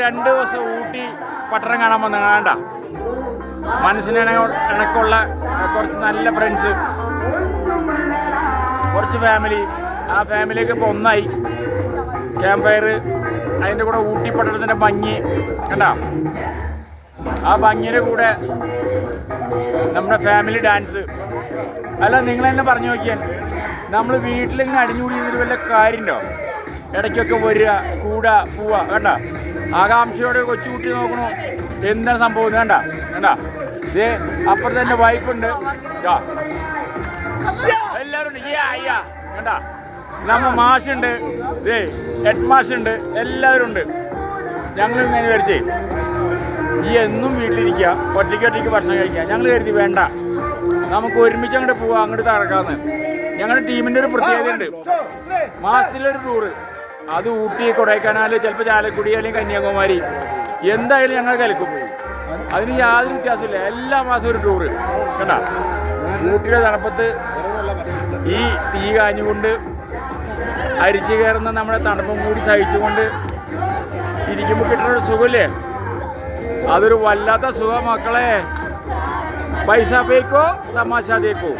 രണ്ട് ദിവസം ഊട്ടി പട്ടണം കാണാൻ വന്ന വേണ്ട മനസ്സിന് ഇണക്കുള്ള കുറച്ച് നല്ല ഫ്രണ്ട്സ് കുറച്ച് ഫാമിലി ആ ഫാമിലിയൊക്കെ ഇപ്പോൾ ഒന്നായി. ക്യാമ്പ് ഫയർ അതിന്റെ കൂടെ ഊട്ടി പട്ടണത്തിന്റെ ഭംഗി കണ്ട? ആ ഭംഗിയുടെ കൂടെ നമ്മുടെ ഫാമിലി ഡാൻസ് അല്ല നിങ്ങൾ തന്നെ പറഞ്ഞു നോക്കിയാൽ നമ്മൾ വീട്ടിലിങ്ങനെ അടിഞ്ഞുകൂടി ഇതിൽ വല്ല കാര്യമുണ്ടോ? ഇടയ്ക്കൊക്കെ വരിക കൂടുക പോവുക വേണ്ട ആകാംക്ഷയോടെ കൊച്ചുകുട്ടി നോക്കണു. എന്താ സംഭവം? വേണ്ട വേണ്ട ഇത് അപ്പുറത്ത് എന്റെ വൈഫുണ്ട് എല്ലാവരും ഉണ്ട്. കണ്ട? നമ്മ മാഷുണ്ട് ഇതേ ഹെഡ് മാഷുണ്ട് എല്ലാവരും ഉണ്ട്. ഞങ്ങൾ ഇങ്ങനെ വിചാരിച്ചേ ഈ എന്നും വീട്ടിലിരിക്കുക ഒറ്റയ്ക്ക് ഒറ്റയ്ക്ക് ഭക്ഷണം കഴിക്കുക. ഞങ്ങൾ കരുതി വേണ്ട. നമുക്ക് ഒരുമിച്ച് അങ്ങോട്ട് പോവാം അങ്ങോട്ട് തറക്കാമെന്ന് ഞങ്ങളുടെ ടീമിന്റെ ഒരു പ്രത്യേകതയുണ്ട്. മാസത്തിലൊരു ടൂറ് അത് ഊട്ടി കൊടൈക്കനാൽ ചിലപ്പോൾ ചാലക്കുടി അല്ലെങ്കിൽ കന്യാകുമാരി. എന്തായാലും ഞങ്ങൾ കലക്കും. അതിന് യാതൊരു വ്യത്യാസമില്ല. എല്ലാ മാസവും ഒരു ടൂറ് കണ്ട? ഊട്ടിയുടെ തണുപ്പത്ത് ഈ തീ കാഞ്ഞുകൊണ്ട് അരിച്ചു കയറുന്ന നമ്മുടെ തണുപ്പും കൂടി സഹിച്ചുകൊണ്ട് ഇരിക്കുമ്പോൾ കിട്ടുന്നൊരു സുഖമില്ലേ? അതൊരു വല്ലാത്ത സുഖം മക്കളെ. പൈസ പേക്കോ തമാശ തേക്കോ